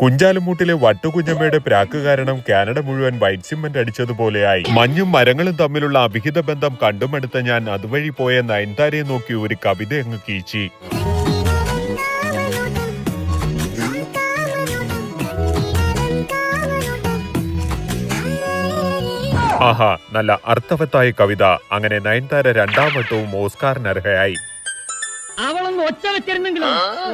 കുഞ്ചാലുമൂട്ടിലെ വട്ടുകുഞ്ഞമ്മയുടെ പ്രാക്ക് കാരണം കാനഡ മുഴുവൻ white cement അടിച്ചതുപോലെയായി. മഞ്ഞും മരങ്ങളും തമ്മിലുള്ള അവിഹിത ബന്ധം കണ്ടുമെടുത്ത ഞാൻ അതുവഴി പോയ നയൻതാരയെ നോക്കി ഒരു കവിത അങ്ങ് കീച്ചി ആഹാ നല്ല അർത്ഥവത്തായ കവിത. അങ്ങനെ നയൻതാര രണ്ടാം വട്ടവും ഓസ്കാറിന് അർഹയായി അവളൊന്ന് ഒച്ച വെച്ചിരുന്നെങ്കിലോ?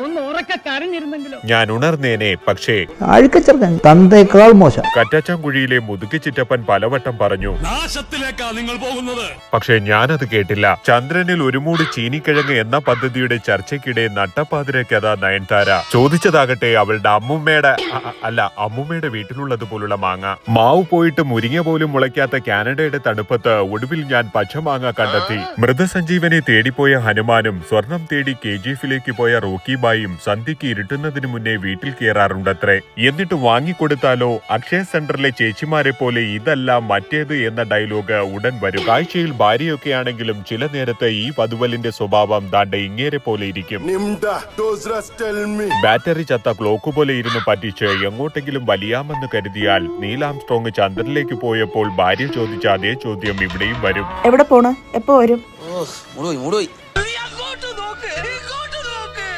ഒന്ന് ഉറക്ക കരഞ്ഞിരുന്നെങ്കിലോ? ഞാൻ ഉണർന്നേനെ പക്ഷേ അഴുക്കച്ചെറുക്കൻ തന്തേക്കാൾ മോശം. കറ്റാച്ചാൻകുഴിയിലെ മുതുക്കി ചിറ്റപ്പൻ പലവട്ടം പറഞ്ഞു. നാശത്തിലേക്കാ നിങ്ങൾ പോകുന്നത്. പക്ഷേ ഞാനത് കേട്ടില്ല. ചന്ദ്രനിൽ ഒരു മൂട് ചീനിക്കിഴങ്ങ് എന്ന പദ്ധതിയുടെ ചർച്ചയ്ക്കിടെ നട്ടപ്പാതിരക്കഥ നയൻതാര. ചോദിച്ചതാകട്ടെ അവളുടെ അമ്മുമ്മയുടെ അ- അല്ല അമ്മുമ്മയുടെ വീട്ടിലുള്ളതുപോലുള്ള മാങ്ങ. മാവ് പോയിട്ട് മുരിങ്ങ പോലും മുളയ്ക്കാത്ത കാനഡയുടെ തണുപ്പത്ത് ഒടുവിൽ ഞാൻ പച്ചമാങ്ങ കണ്ടെത്തി. മൃതസഞ്ജീവനെ തേടിപ്പോയ ഹനുമാനും സ്വർണം തേടി കെ ജി എഫിലേക്ക് പോയ റോക്കി ബായും സന്ധ്യയ്ക്ക് ഇരുട്ടുന്നതിന് മുന്നേ വീട്ടിൽ കയറാറുണ്ടത്രേ. എന്നിട്ട് വാങ്ങിക്കൊടുത്താലോ? അക്ഷയ സെന്ററിലെ ചേച്ചിമാരെ പോലെ ഇതല്ല മറ്റേത് എന്ന ഡയലോഗ് ഉടൻ വരും. കാഴ്ചയിൽ ഭാര്യയൊക്കെയാണെങ്കിലും ചില നേരത്തെ ഈ വധുവലിന്റെ സ്വഭാവം ദാണ്ട ഇങ്ങേരെ പോലെ ഇരിക്കും. ബാറ്ററി ചത്ത ക്ലോക്ക് പോലെ ഇരുന്ന് പറ്റിച്ച് എങ്ങോട്ടെങ്കിലും വലിയാമെന്ന് കരുതിയാൽ നീലാം സ്ട്രോങ് ചന്ദ്രനിലേക്ക് പോയപ്പോൾ ഭാര്യ ചോദിച്ച അതേ ചോദ്യം ഇവിടെയും വരും. എവിടെ പോണ്? എപ്പോ വരും? മൂടുപോയി മൂടുപോയി.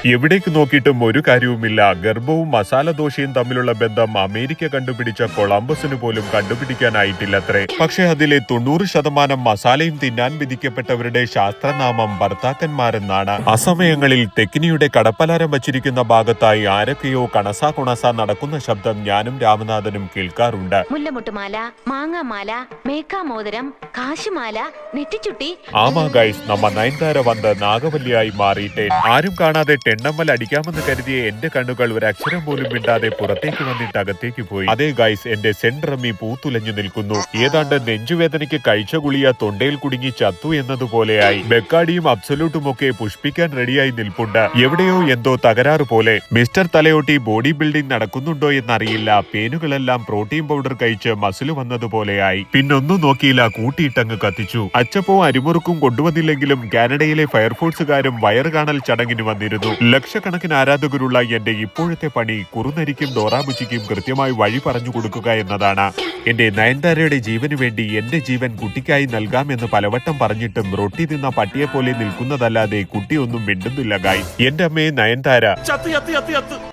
എവിടേക്ക് നോക്കിയിട്ടും ഒരു കാര്യവുമില്ല. ഗർഭവും മസാല ദോശയും തമ്മിലുള്ള ബന്ധം അമേരിക്ക കണ്ടുപിടിച്ച കൊളംബസിന് പോലും കണ്ടുപിടിക്കാനായിട്ടില്ലത്രേ. പക്ഷെ അതിലെ തൊണ്ണൂറ് ശതമാനം മസാലയും തിന്നാൻ വിധിക്കപ്പെട്ടവരുടെ ശാസ്ത്രനാമം ഭർത്താക്കന്മാരെന്നാണ്. അസമയങ്ങളിൽ തെക്കിനിയുടെ കടപ്പലാരം വച്ചിരിക്കുന്ന ഭാഗത്തായി ആരൊക്കെയോ കണസാ കുണസാ നടക്കുന്ന ശബ്ദം ഞാനും രാമനാഥനും കേൾക്കാറുണ്ട്. മുല്ലമുട്ടുമാല മാങ്ങാമാല മേക്കാമോതിരം കാശുമാല നെറ്റിച്ചുട്ടി. ആമാ ഗൈസ് നമ്മ നയൻതാര വന്ന് നാഗവല്ലിയായി മാറിയിട്ടേ. ആരും കാണാതെ ടെണ്ണമ്മൽ അടിക്കാമെന്ന് കരുതിയ എന്റെ കണ്ണുകൾ ഒരു അക്ഷരം പോലും മിണ്ടാതെ പുറത്തേക്ക് വന്നിട്ട് അകത്തേക്ക് പോയി. അതേ ഗൈസ് എന്റെ സെൻട്രമ്മി പൂത്തുലഞ്ഞു നിൽക്കുന്നു. ഏതാണ്ട് നെഞ്ചുവേദനയ്ക്ക് കഴിച്ച ഗുളിയ തൊണ്ടയിൽ കുടുങ്ങി ചത്തു എന്നതുപോലെയായി. ബെക്കാടിയും അബ്സല്യൂട്ടും ഒക്കെ പുഷ്പിക്കാൻ റെഡിയായി നിൽപ്പുണ്ട്. എവിടെയോ എന്തോ തകരാറ് പോലെ. മിസ്റ്റർ തലയോട്ടി ബോഡി ബിൽഡിംഗ് നടക്കുന്നുണ്ടോ എന്നറിയില്ല. പേനുകളെല്ലാം പ്രോട്ടീൻ പൗഡർ കഴിച്ച് മസിൽ വന്നതുപോലെയായി. പിന്നൊന്നും നോക്കിയില്ല കൂട്ടിയിട്ടങ്ങ് കത്തിച്ചു. അച്ചപ്പോ അരിമുറുക്കും കൊണ്ടുവന്നില്ലെങ്കിലും കാനഡയിലെ ഫയർഫോഴ്സുകാരും വയറ് കാണൽ ചടങ്ങിന് വന്നിരുന്നു. ലക്ഷക്കണക്കിന് ആരാധകരുള്ള എന്റെ ഇപ്പോഴത്തെ പണി കുറുനരിക്കും ഡോറാബുച്ചിക്കും കൃത്യമായി വഴി പറഞ്ഞു കൊടുക്കുക എന്നതാണ്. എന്റെ നയൻതാരയുടെ ജീവന് വേണ്ടി എന്റെ ജീവൻ കുട്ടിക്കായി നൽകാമെന്ന് പലവട്ടം പറഞ്ഞിട്ടും റൊട്ടി തിന്ന പട്ടിയെ പോലെ നിൽക്കുന്നതല്ലാതെ കുട്ടിയൊന്നും മിണ്ടുന്നില്ല ഗായ്. എന്റെ അമ്മയെ നയൻതാര.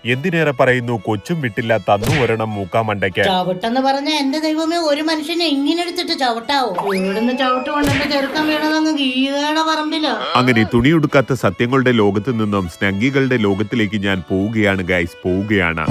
എന്തിനേറെ പറയുന്നു? കൊച്ചും വിട്ടില്ല തന്നു ഒരെണ്ണം മൂക്കാമണ്ടയ്ക്ക്. ചവിട്ടെന്ന് പറഞ്ഞ എന്റെ ദൈവമേ ഒരു മനുഷ്യനെ ഇങ്ങനെ എടുത്തിട്ട് ചവിട്ടാവോ? അങ്ങനെ തുണിയെടുക്കാത്ത സത്യങ്ങളുടെ ലോകത്ത് നിന്നും സ്നഗ്ഗികളുടെ ലോകത്തിലേക്ക് ഞാൻ പോവുകയാണ് ഗൈസ് പോവുകയാണ്.